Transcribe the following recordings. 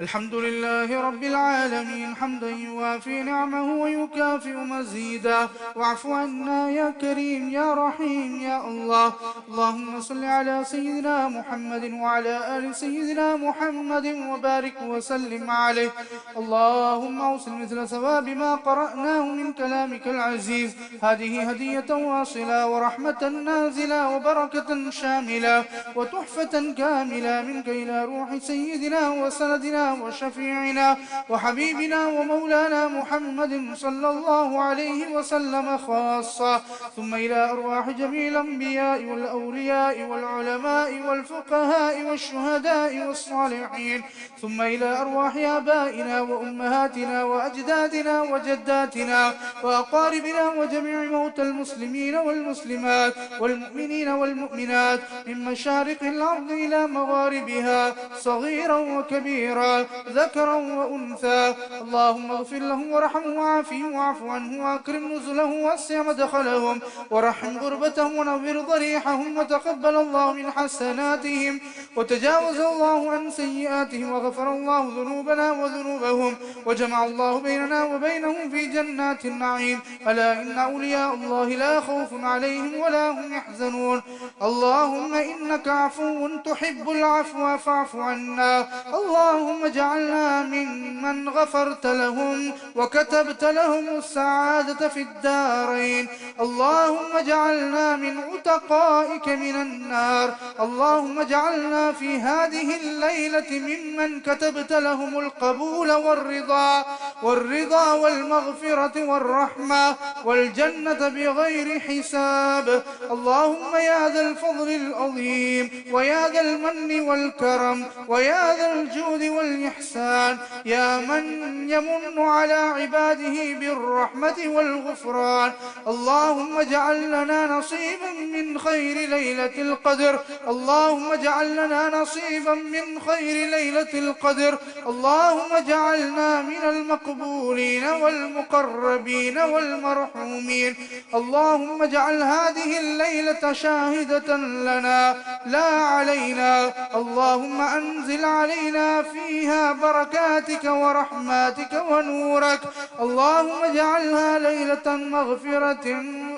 الحمد لله رب العالمين حمدا يوافي نعمه ويكافئ مزيدا. واعف عنا يا كريم يا رحيم يا الله. اللهم صل على سيدنا محمد وعلى آل سيدنا محمد وبارك وسلم عليه. اللهم أوصل مثل ثواب ما قرأناه من كلامك العزيز. هذه هدية واصلة ورحمة نازلة وبركة شاملة وتحفة كاملة منك إلى روح سيدنا وسندنا وشفيعنا وحبيبنا ومولانا محمد صلى الله عليه وسلم خاصة. ثم إلى أرواح جميع الأنبياء والأولياء والعلماء والفقهاء والشهداء والصالحين. ثم إلى أرواح آبائنا وأمهاتنا وأجدادنا وجداتنا وأقاربنا وجميع موتى المسلمين والمسلمات والمؤمنين والمؤمنات من مشارق الأرض إلى مغاربها صغيرا وكبيرا. ذكرا وأنثى. اللهم اغفر لهم وارحمهم وعافهم واعف عنه وأكرم نزلهم واسع مدخلهم ورحم غربتهم ونور ضريحهم وتقبل الله من حسناتهم وتجاوز الله عن سيئاتهم وغفر الله ذنوبنا وذنوبهم وجمع الله بيننا وبينهم في جنات النعيم. ألا إن أولياء الله لا خوف عليهم ولا هم يحزنون. اللهم إنك عفو تحب العفو فاعف عنا. اللهم اجعلنا ممن غفرت لهم وكتبت لهم السعادة في الدارين. اللهم اجعلنا من عتقائك من النار. اللهم اجعلنا في هذه الليلة ممن كتبت لهم القبول والرضا. والرضا والمغفرة والرحمة والجنة بغير حساب. اللهم يا ذا الفضل العظيم ويا ذا المن والكرم ويا ذا الجود والإحسان. يا من يمن على عباده بالرحمة والغفران. اللهم اجعل لنا نصيبا من خير ليلة القدر. اللهم اجعل لنا نصيبا من خير ليلة القدر. اللهم اجعلنا من المقبولين والمقربين والمرحومين. اللهم اجعل هذه الليلة شاهدة لنا. لا علينا. اللهم أنزل علينا فيها بركاتك ورحماتك ونورك. اللهم اجعلها ليلة مغفرة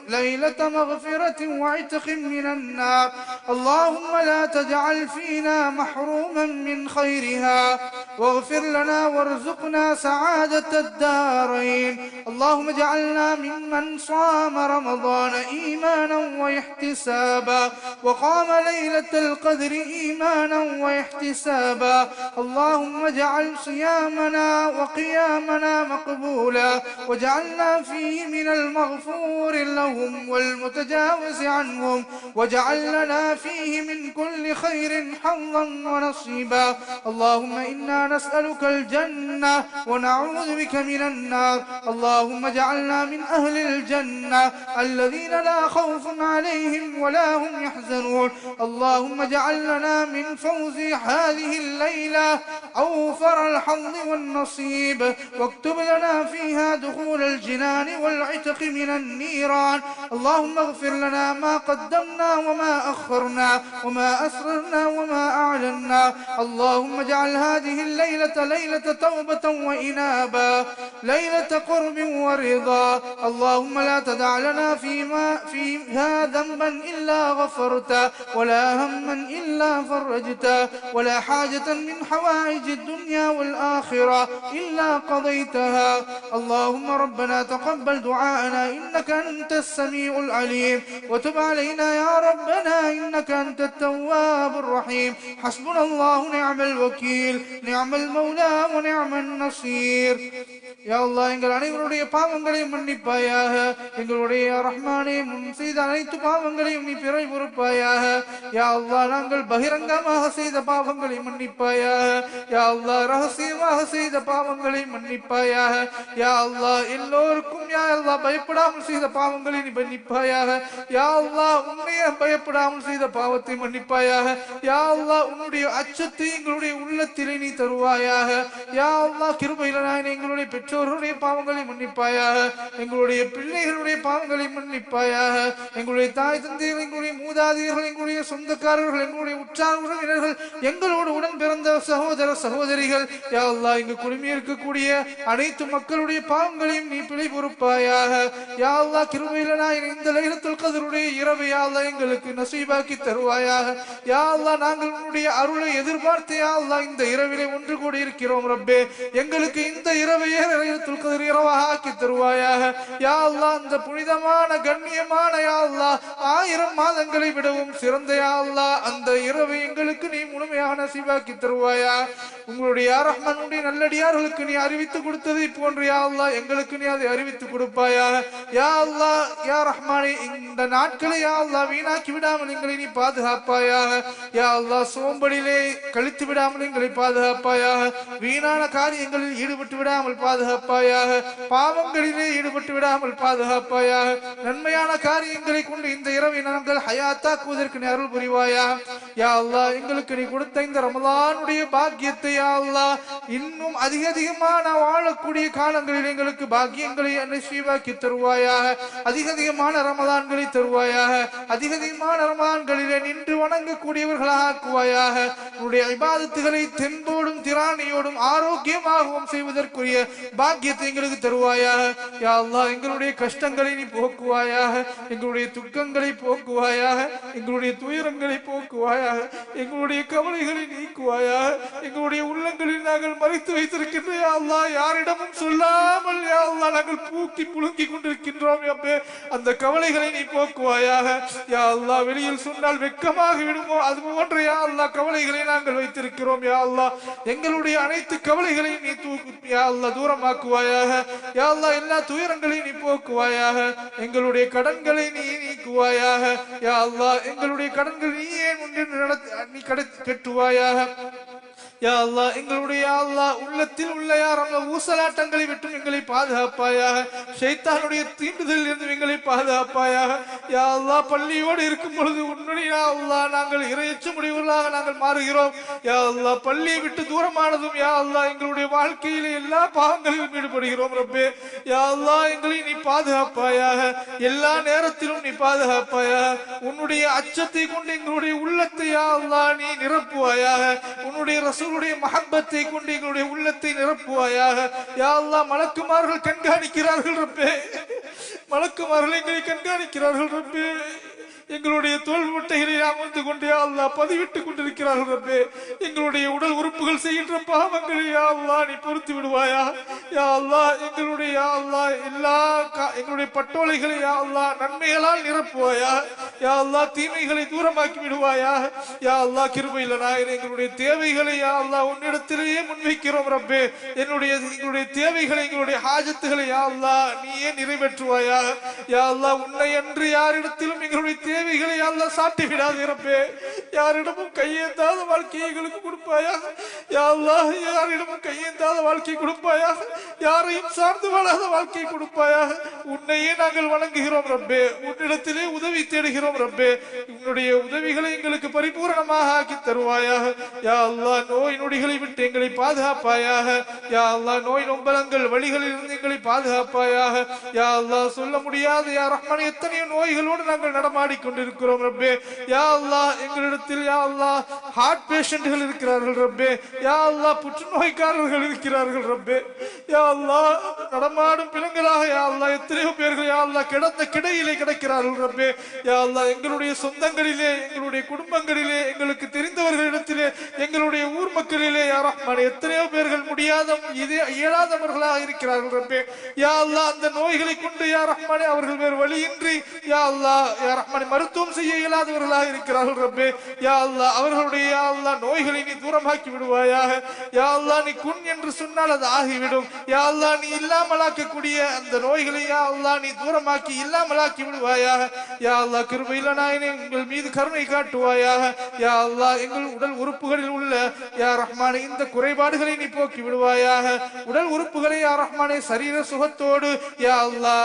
ليلة مغفرة وعتق من النار. اللهم لا تجعل فينا محروما من خيرها. واغفر لنا وارزقنا سعادة الدارين. اللهم اجعلنا ممن صام رمضان إيمانا واحتسابا. وقام ليلة القدر إيمانا واحتسابا. اللهم اجعل صيامنا وقيامنا مقبولا. واجعلنا فيه من المغفور لهم والمتجاوز عنهم. واجعل لنا فيه من كل خير حظا ونصيبا. اللهم إنا نسألك الجنة ونعوذ بك من النار. اللهم اجعلنا من أهل الجنة الذين لا خوف عليهم ولا هم يحزنون. اللهم اجعل لنا من فوز هذه الليلة أوفر الحظ والنصيب واكتب لنا فيها دخول الجنان والعتق من النيران. اللهم اغفر لنا ما قدمنا وما أخرنا وما أسررنا وما أعلنا. اللهم اجعل هذه الليلة ليلة توبة وإنابا ليلة قرب ورضا. اللهم لا تدع لنا فيما فيها ذنبا إلا غفرته ولا هما إلا فرجته ولا حاجة من حوائج الدنيا والآخرة إلا قضيتها اللهم ربنا تقبل دعاءنا إنك أنت السميع العليم وتب علينا يا ربنا إنك أنت التواب الرحيم حسبنا الله نعم الوكيل نعم المولى ونعم النصير யா அல்லாஹ் எங்கள் அனைவருடைய பாவங்களையும் மன்னிப்பாயாக எங்களுடைய ரஹ்மானே முன் செய்த அனைத்து அனைத்து பாவங்களையும் நீ பிறை பொறுப்பாயாக. யா அல்லாஹ் நாங்கள் பகிரங்கமாக செய்த பாவங்களை மன்னிப்பாயாக. யா அல்லாஹ் ரகசியமாக செய்த பாவங்களை மன்னிப்பாயாக. யா அல்லாஹ் எல்லோருக்கும் யா அல்லாஹ் பயப்படாமல் செய்த பாவங்களை நீ மன்னிப்பாயாக. யா அல்லாஹ் உன்னையே பயப்படாமல் செய்த பாவத்தை மன்னிப்பாயாக. யா அல்லாஹ் உன்னுடைய அச்சத்தை எங்களுடைய உள்ளத்திலே நீ தருவாயாக. தருவாயாக யா அல்லாஹ் கிருபையில எங்களுடைய பெற்றோர்களுடைய பாவங்களை மன்னிப்பாயாக. எங்களுடைய பிள்ளைகளுடைய பாவங்களை மன்னிப்பாயாக. எங்களுடைய தாய் தந்தையர்கள் எங்களுடைய மூதாதையர்கள் எங்களுடைய சொந்தக்காரர்கள் எங்களுடைய உற்றார் உறவினர்கள் எங்களோடு உடன் பிறந்த சகோதர சகோதரிகள் யா இங்கு குழுமி இருக்கக்கூடிய அனைத்து மக்களுடைய பாவங்களையும் நீ பிழை பொறுப்பாயாக. யா அல்லாஹ் இந்த லைலத்துல் கதருடைய இரவு யா எங்களுக்கு நசீபாக்கி தருவாயாக. யா நாங்கள் உன்னுடைய அருளை எதிர்பார்த்து யா இந்த இரவிலே ஒன்று கூடி இருக்கிறோம் ரப்பே. எங்களுக்கு இந்த இரவையே லைலத்துல் கதர் இரவாக ஆக்கி தருவாயாக. யா அல்லாஹ் அந்த புனிதமான கண்ணியமான யா ஆயிரம் மாதங்களை விடவும் சிறந்த அல்லா. அந்த இரவு எங்களுக்கு நீ முழுமையாக சிவாக்கி தருவாயா. உங்களுடைய யா ரஹ்மானுடைய நல்லடியார்களுக்கு நீ அறிவித்து கொடுத்ததை போன்று யா அல்லா எங்களுக்கு நீ அதை அறிவித்து கொடுப்பாயா. யா அல்லா யா ரஹ்மானே இந்த நாட்களை யா அல்லா வீணாக்கி விடாமல் எங்களை நீ பாதுகாப்பாயாக. யா அல்லா சோம்படியிலே கழித்து விடாமல் எங்களை பாதுகாப்பாயா வீணான காரியங்களில் ஈடுபட்டு விடாமல் பாதுகாப்பாயாக. பாவங்களிலே ஈடுபட்டு விடாமல் பாதுகாப்பாயாக. நன்மையான காரியங்களை கொண்டு இந்த இரவை நாங்கள் ஹயாத்தாக்குவதற்கு நீ அருள் புரிவாயா? யா அல்லா எங்களுக்கு நீ கொடுத்த இந்த ரமலானுடைய பாக்கியத்தை யா அல்லா இன்னும் அதிக அதிகமா நான் வாழக்கூடிய காலங்களில் எங்களுக்கு பாக்கியங்களை நசீவாக்கி தருவாயாக அதிக அதிகமான ரமலான்களை தருவாயாக அதிக அதிகமான ரமலான்களிலே நின்று வணங்கக்கூடியவர்களாக ஆக்குவாயாக. உன்னுடைய இபாதத்துகளை தென்போடும் திராணியோடும் ஆரோக்கியமாகவும் செய்வதற்குரிய பாக்கியத்தை எங்களுக்கு தருவாயாக. யா அல்லா எங்களுடைய கஷ்டங்களை நீ போக்குவாயாக எங்களுடைய துக்கங்களை போக்குவாயாக எங்களுடைய துயரங்களை போக்குவாயாக எங்களுடைய கவலைகளை நீக்குவாயாக எங்களுடைய உள்ளங்களில் நாங்கள் மறைத்து வைத்திருக்கின்ற யா அல்லாஹ் யாரிடமும் சொல்லாமல் யா அல்லாஹ் நாங்கள் பூக்கி புழுங்கி கொண்டிருக்கின்றோம் அப்பே. அந்த கவலைகளை நீ போக்குவாயாக. யா அல்லா வெளியில் சொன்னால் வெட்கமாக விடுமோ? அது போன்ற யா அல்லா கவலைகளை நாங்கள் வைத்திருக்கிறோம் யா அல்லாஹ் எங்களுடைய அனைத்து கவலைகளையும் நீ தூக்கு யா அல்லா தூரமாக்குவாயாக. யா அல்லா எல்லா துயரங்களையும் நீ போக்குவாயாக. எங்களுடைய கடன்களை நீ நீ நீக்குவாயாக யா அல்லாஹ் எங்களுடைய கடன்கள் நீ ஏன் முன்னே நீ கடை கட்டுவாயாக. யா அல்லா எங்களுடைய அல்லா அல்லாஹ் உள்ளத்தில் உள்ள யாரும் ஊசலாட்டங்களை விட்டும் எங்களை பாதுகாப்பாயாக ஷைத்தானுடைய தீண்டுதலில் இருந்து எங்களை பாதுகாப்பாயாக யா அல்லா பள்ளியோடு இருக்கும் பொழுது உன்னுடைய யா அல்லாஹ் நாங்கள் இறையச்ச முடிவுகளாக நாங்கள் மாறுகிறோம். யா அல்லா பள்ளியை விட்டு தூரமானதும் யா அல்லாஹ் எங்களுடைய வாழ்க்கையில எல்லா பாகங்களிலும் ஈடுபடுகிறோம் ரப்பே. யா அல்லாஹ் எங்களை நீ பாதுகாப்பாயாக எல்லா நேரத்திலும் நீ பாதுகாப்பாயாக உன்னுடைய அச்சத்தை கொண்டு எங்களுடைய உள்ளத்தை யா அல்லா நீ நிரப்புவாயாக உன்னுடைய ரசூலுடைய மஹப்பத்தை கொண்டு எங்களுடைய உள்ளத்தை நிரப்புவாயாக. யாரெல்லாம் மலக்குமார்கள் கண்காணிக்கிறார்கள் ரப்பே. மலக்குமார்கள் எங்களை கண்காணிக்கிறார்கள் ரப்பே. எங்களுடைய தோல் முட்டைகளை அமர்ந்து கொண்டு அல்லா பதிவிட்டுக் பதிவிட்டு கொண்டிருக்கிறார்கள் ரப்பே. எங்களுடைய உடல் உறுப்புகள் செய்கின்ற பாவங்களை யா அல்லா நீ பொறுத்து விடுவாயா? யா அல்லா எங்களுடைய யா எல்லா எங்களுடைய பட்டோலைகளை யா அல்லா நன்மைகளால் நிரப்புவாயா? யா அல்லா தீமைகளை தூரமாக்கி விடுவாயா? யா அல்லா கிருபையில் நாயன் எங்களுடைய தேவைகளை யா அல்லா உன்னிடத்திலேயே முன்வைக்கிறோம் ரப்பே. என்னுடைய எங்களுடைய தேவைகளை எங்களுடைய ஹாஜத்துகளை யா அல்லா நீயே நிறைவேற்றுவாயா? யா அல்லா உன்னை அன்று யாரிடத்திலும் எங்களுடைய தேவைகளை யா சாட்டி விடாதே ரப்பே யாரிடமும் கையேந்தாத வாழ்க்கையை எங்களுக்கு கொடுப்பாயா யா யாரிடமும் கையேந்தாத வாழ்க்கை கொடுப்பாயா யாரையும் சார்ந்து வாழாத வாழ்க்கை கொடுப்பாயா உன்னையே நாங்கள் வணங்குகிறோம் ரப்பே. உன்னிடத்திலே உதவி தேடுகிறோம் ரப்பே. உன்னுடைய உதவிகளை எங்களுக்கு பரிபூரணமாக ஆக்கி தருவாயாக. யா நோய் நொடிகளை விட்டு எங்களை பாதுகாப்பாயாக. யா நோய் நொம்பலங்கள் வழிகளில் இருந்து எங்களை பாதுகாப்பாயாக. யா சொல்ல முடியாத. யா ரஹ்மான் எத்தனையோ நோய்களோடு நாங்கள் நடமாடி கொண்டிருக்கிறோம் ரப்பே. யா அல்லாஹ் எங்களிடத்தில் யா அல்லாஹ் ஹார்ட் பேஷண்ட்கள் இருக்கிறார்கள் ரப்பே. யா அல்லா புற்றுநோய்க்காரர்கள் இருக்கிறார்கள் ரப்பே. யா அல்லா நடமாடும் பிணங்களாக யா அல்லாஹ் எத்தனையோ பேர்கள் யா கிடந்த கிடையிலே கிடக்கிறார்கள் ரப்பே. யா அல்லா எங்களுடைய சொந்தங்களிலே எங்களுடைய குடும்பங்களிலே எங்களுக்கு தெரிந்தவர்களிடத்திலே எங்களுடைய ஊர் மக்களிலே யா ரஹ்மான் எத்தனையோ பேர்கள் முடியாத இதே இயலாதவர்களாக இருக்கிறார்கள் ரப்பே. யா அல்லா அந்த நோய்களை கொண்டு யா ரஹ்மானே அவர்கள் வேறு வழியின்றி யா அல்லாஹ் யா ரஹ்மானே மருத்துவம் செய்ய இயலாதவர்களாக இருக்கிறார்கள் ரப்பே. யா அல்லாஹ் அவர்களுடைய யா அல்லா நோய்களை நீ தூரமாக்கி விடுவாயாக. யா அல்லா நீ குன் என்று சொன்னால் அது ஆகிவிடும். யா அல்லா நீ இல்லாமலாக்கக்கூடிய அந்த நோய்களை யா அல்லா நீ தூரமாக்கி இல்லாமலாக்கி விடுவாயாக. யா அல்லா கிருபையில் நாயனே உங்கள் மீது கருணை காட்டுவாயாக. யா அல்லா எங்கள் உடல் உறுப்புகளில் உள்ள யா ரஹ்மானே இந்த குறைபாடுகளை நீ போக்கி விடுவாயாக. உடல் உறுப்புகளை யா ரஹ்மானே சரீர சுகத்தோடு யா அல்லா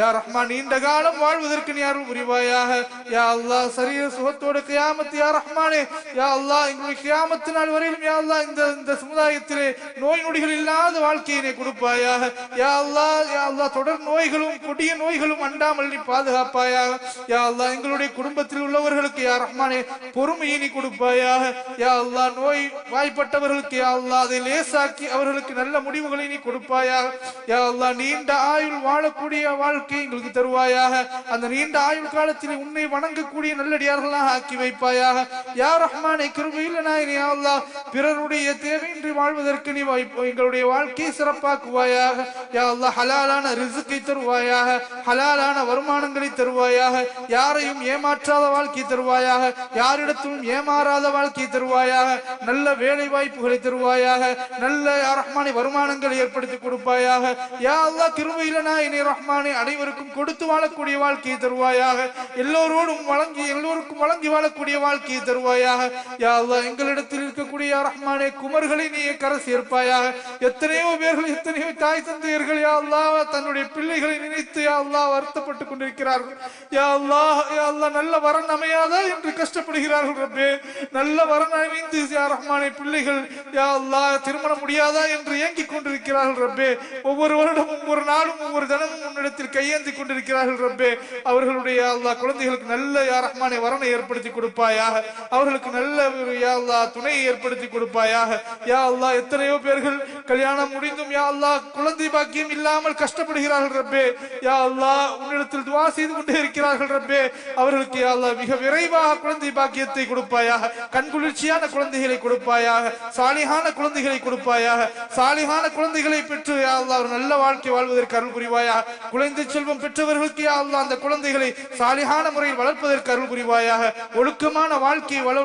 யா ரஹ்மான் நீண்ட காலம் வாழ்வதற்கு நீ அருள் புரிவாயாக. யா அல்லா சரீர சுகத்தோடு கியாமத்து யா ரஹ்மானே யா அல்லா எங்களுடைய கிராமத்து நாள் வரையிலும் யா அல்லா இந்த இந்த சமுதாயத்திலே நோய் நொடிகள் இல்லாத வாழ்க்கையினை கொடுப்பாயாக யா அல்லா யா அல்லா தொடர் நோய்களும் கொடிய நோய்களும் அண்டாமல் நீ பாதுகாப்பாயாக யா அல்லா எங்களுடைய குடும்பத்தில் உள்ளவர்களுக்கு யா ரஹ்மானே பொறுமையை நீ கொடுப்பாயாக யா அல்லா நோய் வாய்ப்பட்டவர்களுக்கு யா அல்லா அதை லேசாக்கி அவர்களுக்கு நல்ல முடிவுகளை நீ கொடுப்பாயாக யா அல்லா நீண்ட ஆயுள் வாழக்கூடிய வாழ்க்கை எங்களுக்கு தருவாயாக அந்த நீண்ட ஆயுள் காலத்தில் உன்னை வணங்கக்கூடிய நல்லடியார்களாக ஆக்கி வைப்பாயாக யா ரஹ்மானே கிருபையில் நாயனே யா பிறருடைய தேவையின்றி வாழ்வதற்கு நீ வாய்ப்பு எங்களுடைய வாழ்க்கையை சிறப்பாக்குவாயாக. யா அல்லாஹ் ஹலாலான ரிசுக்கை தருவாயாக ஹலாலான வருமானங்களை தருவாயாக யாரையும் ஏமாற்றாத வாழ்க்கை தருவாயாக யாரிடத்திலும் ஏமாறாத வாழ்க்கை தருவாயாக நல்ல வேலை வாய்ப்புகளை தருவாயாக நல்ல யா வருமானங்களை ஏற்படுத்தி கொடுப்பாயாக. யா அல்லா கிருபையில இனி ரஹ்மானே அனைவருக்கும் கொடுத்து வாழக்கூடிய வாழ்க்கையை தருவாயாக எல்லோரோடும் வழங்கி எல்லோருக்கும் வழங்கி வாழக்கூடிய வாழ்க்கையை தருவாயாக. யா அல்லா எங்களிடத்தில் இருக்கக்கூடிய ரஹ்மானே குமர்களை நீ கரை சேர்ப்பாயாக. எத்தனையோ பேர்கள் எத்தனையோ தாய் தந்தையர்கள் யா அல்லா தன்னுடைய பிள்ளைகளை நினைத்து யா அல்லாஹ் வருத்தப்பட்டு கொண்டிருக்கிறார்கள். யா அல்லாஹ் யா அல்லா நல்ல வரன் அமையாதா என்று கஷ்டப்படுகிறார்கள் ரப்பே. நல்ல வரன் அமைந்து யா ரஹ்மானே பிள்ளைகள் யா அல்லா திருமணம் முடியாதா என்று ஏங்கிக் கொண்டிருக்கிறார்கள் ரப்பே. ஒவ்வொரு வருடமும் ஒவ்வொரு நாளும் ஒவ்வொரு தினமும் உன்னிடத்தில் கையேந்தி கொண்டிருக்கிறார்கள் ரப்பே. அவர்களுடைய அல்லா குழந்தைகளுக்கு நல்ல யா ரஹ்மானே வரனை ஏற்படுத்தி கொடுப்பாயாக. அவர்களுக்கு நல்ல ஒரு யா அல்லா துணையை ஏற்படுத்தி கொடுப்பாயாக. யா அல்லா எத்தனையோ பேர்கள் கல்யாணம் முடிந்தும் யா அல்லா குழந்தை பாக்கியம் இல்லாமல் கஷ்டப்படுகிறார்கள் ரப்பே. யா அல்லா உன்னிடத்தில் துவா செய்து கொண்டே இருக்கிறார்கள் ரப்பே. அவர்களுக்கு யா அல்லா மிக விரைவாக குழந்தை பாக்கியத்தை கொடுப்பாயாக. கண்குளிர்ச்சியான குழந்தைகளை கொடுப்பாயாக. சாலிகான குழந்தைகளை கொடுப்பாயாக. சாலிகான குழந்தைகளை பெற்று யா அல்லா ஒரு நல்ல வாழ்க்கை வாழ்வதற்கு அருள் புரிவாயாக. குழந்தை செல்வம் பெற்றவர்களுக்கு யா அல்லா அந்த குழந்தைகளை சாலிகான முறையில் வளர்ப்பதற்கு அருள் புரிவாயாக. ஒழுக்கமான வாழ்க்கையை வள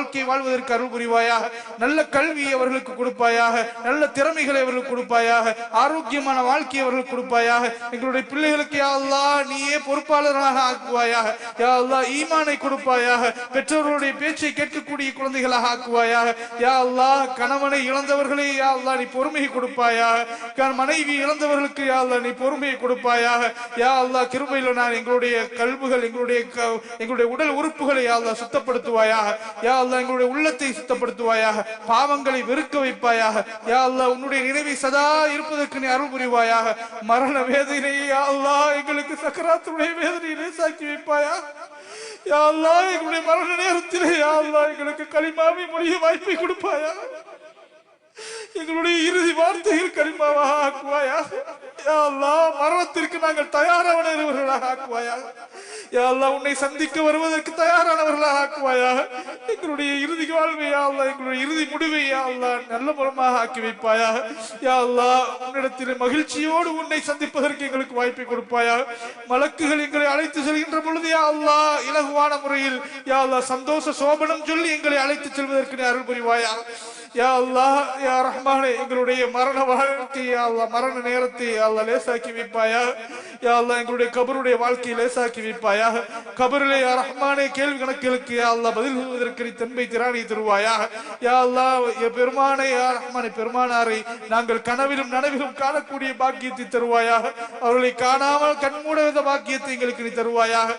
வாழ்க்கை வாழ்வதற்கு அருள் புரிவாயாக நல்ல கல்வி அவர்களுக்கு கொடுப்பாயாக நல்ல திறமைகளை அவர்களுக்கு கொடுப்பாயாக ஆரோக்கியமான வாழ்க்கையை அவர்களுக்கு கொடுப்பாயாக எங்களுடைய பிள்ளைகளுக்கு யாழ்லா நீயே பொறுப்பாளராக ஆக்குவாயாக யாழ்லா ஈமானை கொடுப்பாயாக பெற்றோர்களுடைய பேச்சை கேட்கக்கூடிய குழந்தைகளாக ஆக்குவாயாக யா கணவனை இழந்தவர்களே யா நீ பொறுமையை கொடுப்பாயாக மனைவி இழந்தவர்களுக்கு யாழ்லா நீ பொறுமையை கொடுப்பாயாக யா அல்லா கிருபையில் நான் எங்களுடைய கல்புகள் எங்களுடைய எங்களுடைய உடல் உறுப்புகளை யாழ்லா சுத்தப்படுத்துவாயாக யாழ் அல்லா எங்களுடைய உள்ளத்தை சுத்தப்படுத்துவாயாக பாவங்களை வெறுக்க வைப்பாயாக. யா அல்லா உன்னுடைய நினைவை சதா இருப்பதற்கு நீ அருள் புரிவாயாக. மரண வேதனையை யா அல்லா எங்களுக்கு சக்கராத்துடைய வேதனை லேசாக்கி வைப்பாயா? யா அல்லா எங்களுடைய மரண நேரத்திலே யா அல்லா எங்களுக்கு களிமாவை மொழிய வாய்ப்பை கொடுப்பாயா? எங்களுடைய இறுதி வார்த்தைகள் கரிமாவாக ஆக்குவாயா யா மரணத்திற்கு நாங்கள் தயாரானவர்களாக ஆக்குவாயாக. யா உன்னை சந்திக்க வருவதற்கு தயாரானவர்களாக ஆக்குவாயாக. எங்களுடைய இறுதி வாழ்வை யா எங்களுடைய இறுதி முடிவை யா நல்ல புறமாக ஆக்கி வைப்பாயாக. யா உன்னிடத்தில் மகிழ்ச்சியோடு உன்னை சந்திப்பதற்கு எங்களுக்கு வாய்ப்பை கொடுப்பாயாக. மலக்குகள் எங்களை அழைத்து செல்கின்ற பொழுது யா இலகுவான முறையில் யா சந்தோஷ சோபனம் சொல்லி எங்களை அழைத்து செல்வதற்கு நீ அருள் புரிவாயாக. யா அல்லாஹ் யா ரஹ்மானே எங்களுடைய மரண வாழ்க்கை யா மரண நேரத்தை யா அல்லாஹ் லேசாக்கி வைப்பாயா? யா அல்லாஹ் எங்களுடைய கபருடைய வாழ்க்கையை லேசாக்கி வைப்பாயா? கபரிலே யா ரஹ்மானே கேள்வி கணக்குகளுக்கு யா அல்லாஹ் பதில் சொல்வதற்கு நீ தன்மை திராணி தருவாயா? யா அல்லாஹ் பெருமானை பெருமானே யா ரஹ்மானே பெருமானாரை நாங்கள் கனவிலும் நனவிலும் காணக்கூடிய பாக்கியத்தை தருவாயாக அவர்களை காணாமல் கண்மூட வித பாக்கியத்தை எங்களுக்கு நீ தருவாயாக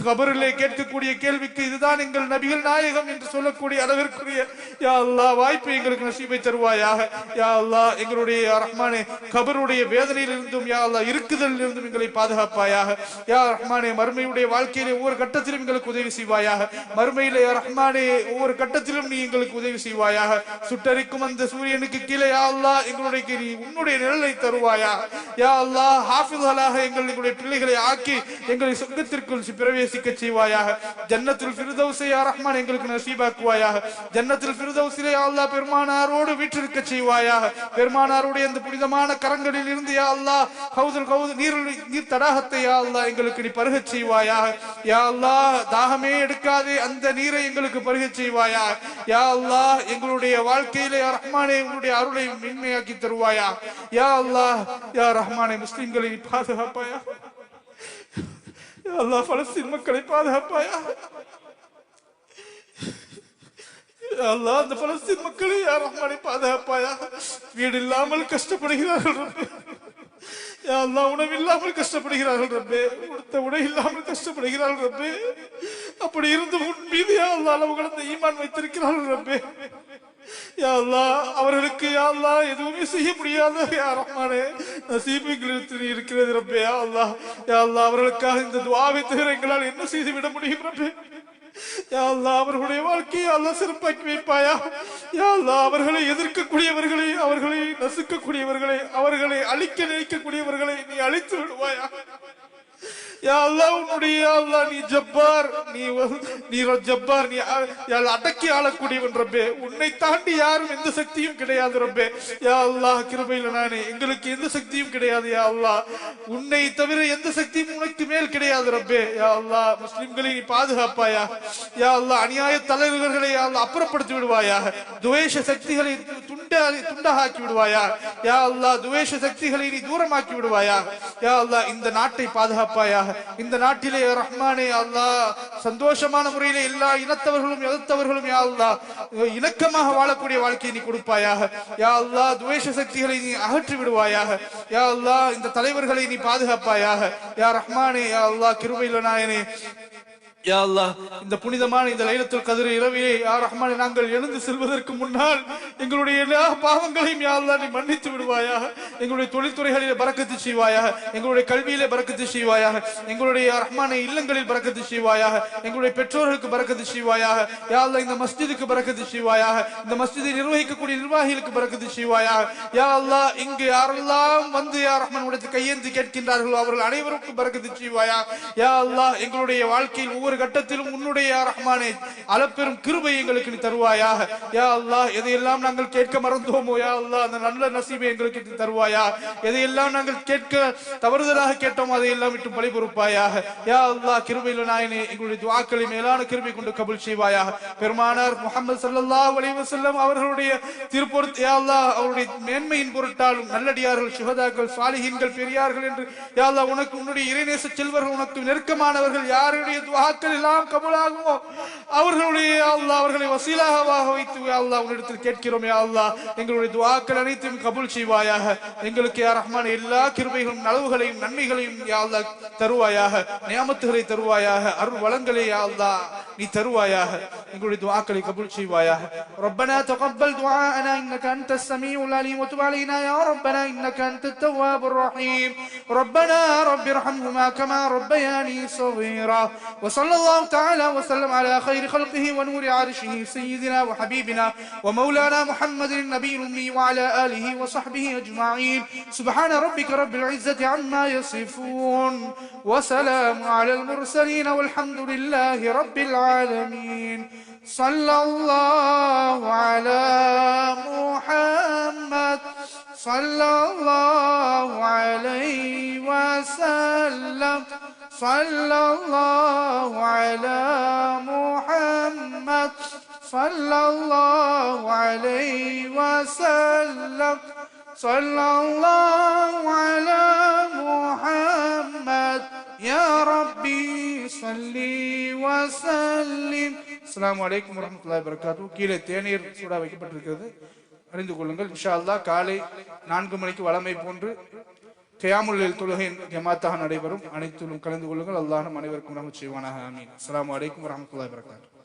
கபரிலே கேட்கக்கூடிய கேள்விக்கு இதுதான் எங்கள் நபிகள் நாயகம் என்று சொல்லக்கூடிய அளவிற்குரிய யா அல்லாஹ் வாய்ப்பு எங்களுக்கு நசீபை தருவாயாக. யா அல்லாஹ் எங்களுடைய ரஹ்மானே கபருடைய வேதனையில் இருந்தும் யா அல்லாஹ் இருக்குதலில் இருந்தும் எங்களை பாதுகாப்பாயாக. யா ரஹ்மானே மறுமையுடைய வாழ்க்கையிலே ஒவ்வொரு கட்டத்திலும் எங்களுக்கு உதவி செய்வாயாக. மறுமையிலே ரஹ்மானே ஒவ்வொரு கட்டத்திலும் நீ எங்களுக்கு உதவி செய்வாயாக. சுட்டரிக்கும் அந்த சூரியனுக்கு கீழே யா அல்லாஹ் எங்களுடைய நீ உன்னுடைய நிழலை தருவாயா. யா அல்லாஹ் ஹாஃபிதுகளாக எங்கள் எங்களுடைய பிள்ளைகளை ஆக்கி எங்களை சொர்க்கத்திற்குள் பிரவேசிக்க செய்வாயாக. ஜன்னத்தில் ஃபிர்தௌஸை யா ரஹ்மான் எங்களுக்கு நசீபாக்குவாயாக. ஜன்னத்தில் ஃபிர்தௌஸிலே யா அல்லா பெருமானாரோடு வீற்றிருக்க செய்வாயாக. பெருமானாருடைய அந்த புனிதமான கரங்களில் இருந்து யா அல்லாஹ் ஹவுதுல் கவுது நீர் நீர் தடாகத்தை யா அல்லா எங்களுக்கு நீ பருகச் செய்வாயாக. யா அல்லாஹ் தாகமே எடுக்காதே அந்த நீரை எங்களுக்கு பருகச் செய்வாயா யா அல்லாஹ் எங்களுடைய வாழ்க்கையிலே யா ரஹ்மானே எங்களுடைய அருளை மென்மையாக்கி தருவாயா யா அல்லாஹ் யா ரஹ்மானே முஸ்லிம்களை நீ பாதுகாப்பாயா யா அல்லாஹ் பலஸ்தீன் மக்களை பாதுகாப்பாயா அல்லாஹ் அந்த பலஸ்தீன் மக்களை யா ரஹ்மானே பாதுகாப்பாயா வீடு இல்லாமல் கஷ்டப்படுகிறார்கள் ரப்பே. அல்லாஹ் உணவு இல்லாமல் கஷ்டப்படுகிறார்கள் ரப்பே. உடுத்த உடை இல்லாமல் கஷ்டப்படுகிறார்கள் ரப்பே. அப்படி இருந்து உன் மீது யா அல்லாஹ் அளவுகள் ஈமான் வைத்திருக்கிறார்கள் ரப்பே. யா அவர்களுக்கு யாழ்லா எதுவுமே செய்ய முடியாத யாரம்மானே ரஹ்மானே இருக்கிறது ரப்பே யா யாழ்லா அவர்களுக்காக இந்த துவாவை தவிர எங்களால் என்ன செய்து விட முடியும் ரப்பே? யா அவர்களுடைய வாழ்க்கையை அல்ல சிறப்பாக்கி வைப்பாயா? யாழ்லா அவர்களை எதிர்க்கக்கூடியவர்களை அவர்களை நசுக்கக்கூடியவர்களை அவர்களை அழிக்க நினைக்கக்கூடியவர்களை நீ அழித்து விடுவாயா? உன்னுடைய யா அல்லாஹ் நீ ஜப்பார் நீ வ- நீ ர- ஜப்பார் நீ யா அல்லாஹ் அடக்கி ஆளக்கூடியவன் ரப்பே. உன்னை தாண்டி யாரும் எந்த சக்தியும் கிடையாது ரப்பே. யா அல்லாஹ் கிருபையில நானே எங்களுக்கு எந்த சக்தியும் கிடையாது யா அல்லாஹ். உன்னை தவிர எந்த சக்தியும் உனக்கு மேல் கிடையாது ரப்பே. யா அல்லாஹ் முஸ்லிம்களை நீ பாதுகாப்பாயா? யா அல்லாஹ் அநியாய தலைவர்களை யா அல்லாஹ் அப்புறப்படுத்தி விடுவாயா? துவேஷ சக்திகளை து- துண்டா துண்டாக்கி விடுவாயா? யா அல்லாஹ் துவேஷ சக்திகளை நீ தூரமாக்கி விடுவாயா? யா அல்லாஹ் இந்த நாட்டை பாதுகாப்பாயா? இந்த நாட்டிலே ரஹ்மானே அல்லா அல்லாஹ் சந்தோஷமான முறையிலே எல்லா இனத்தவர்களும் எதிர்த்தவர்களும் யா அல்லாஹ் இணக்கமாக வாழக்கூடிய வாழ்க்கையை நீ கொடுப்பாயாக. யா அல்லாஹ் துவேஷ சக்திகளை நீ அகற்றி விடுவாயாக. யா அல்லாஹ் இந்த தலைவர்களை நீ பாதுகாப்பாயாக. யா ரஹ்மானே யா அல்லாஹ் கிருபையில நாயனே. யா அல்லாஹ் இந்த புனிதமான இந்த லைலத்துல் கதிர் இரவிலே யா ரஹ்மானே நாங்கள் எழுந்து செல்வதற்கு முன்னால் எங்களுடைய எல்லா பாவங்களையும் யா அல்லாஹ் நீ மன்னித்து விடுவாயாக. எங்களுடைய தொழில்துறைகளிலே பறக்கத்து செய்வாயாக. எங்களுடைய கல்வியிலே பறக்கத்து செய்வாயாக. எங்களுடைய ரஹ்மான இல்லங்களில் பறக்கத்து செய்வாயாக. எங்களுடைய பெற்றோர்களுக்கு பறக்கத்து செய்வாயாக. யா அல்லாஹ் இந்த மஸ்ஜிதுக்கு பறக்கத்து செய்வாயாக. இந்த மஸ்ஜிதை நிர்வகிக்கக்கூடிய நிர்வாகிகளுக்கு பறக்கத்து செய்வாயாக. யா அல்லாஹ் இங்கு யாரெல்லாம் வந்து யா ரஹ்மான் உடைய கையேந்து கேட்கின்றார்களோ அவர்கள் அனைவருக்கும் பறக்கத்து செய்வாயா யா அல்லாஹ் எங்களுடைய வாழ்க்கையில் ஒவ்வொரு ஒவ்வொரு கட்டத்திலும் உன்னுடைய ரஹ்மானே அளப்பெரும் கிருபை எங்களுக்கு நீ தருவாயாக. யா அல்லா எதையெல்லாம் நாங்கள் கேட்க மறந்தோமோ யா அல்லா அந்த நல்ல நசீபை எங்களுக்கு நீ தருவாயா. எதையெல்லாம் நாங்கள் கேட்க தவறுதலாக கேட்டோம் அதையெல்லாம் விட்டு பழி பொறுப்பாயாக. யா அல்லா கிருபையில் நாயனே எங்களுடைய துவாக்களை மேலான கிருபை கொண்டு கபுல் செய்வாயாக. பெருமானார் முகமது சல்லா அலைஹி செல்லம் அவர்களுடைய திருப்பொருத் யா அல்லா அவருடைய மேன்மையின் பொருட்டாலும் நல்லடியார்கள் சுகதாக்கள் சாலிஹீன்கள் பெரியார்கள் என்று யா அல்லா உனக்கு உன்னுடைய இறைநேச செல்வர்கள் உனக்கு நெருக்கமானவர்கள் யாருடைய துவாக்கள் எல்லாம் கபூலாகுமோ அவர்களுடைய யா அல்லாஹ் அவர்களை வசீலாகவாக வைத்து யா அல்லாஹ் உன்னிடத்தில் கேட்கிறோம் யா அல்லாஹ் எங்களுடைய துவாக்கள் அனைத்தையும் கபூல் செய்வாயாக எங்களுக்கு யா ரஹ்மான் எல்லா கிருபைகளும் நலவுகளையும் நன்மைகளையும் யா அல்லாஹ் தருவாயாக நியாமத்துகளை தருவாயாக அருள் வளங்களை யா அல்லாஹ் நீ தருவாயாக எங்களுடைய துவாக்களை கபூல் செய்வாயாக ربنا تقبل دعاءنا انك انت السميع العليم وتب علينا يا ربنا انك انت التواب الرحيم ربنا رب ارحمهما كما ربياني صغيرا وصلى الله تعالى وسلم على خير خلقه ونور عرشه سيدنا وحبيبنا ومولانا محمد النبي الأمي وعلى آله وصحبه أجمعين. سبحان ربك رب العزة عما يصفون. وسلام على المرسلين والحمد لله رب العالمين. صلى الله على محمد. صلى الله عليه وسلم. صلى الله على محمد صلى الله عليه وسلم صلى الله على محمد يا ربي صل وسلم السلام عليكم ورحمة الله وبركاته கீழே தேநீர் சூடா வைக்கப்பட்டிருக்கிறது அறிந்து கொள்ளுங்கள் இன்ஷா அல்லாஹ் காலை நான்கு மணிக்கு வளமை போன்று கியாமுல்லில் தொழுகையின் ஜமாத்தாக நடைபெறும் அனைத்திலும் கலந்து கொள்ளுங்கள் அல்லாஹ் அனைவருக்கும் நம்ம செய்வானாக ஆமீன் அஸ்லாம் வலைக்கம் வரமத்துல வரகாத்து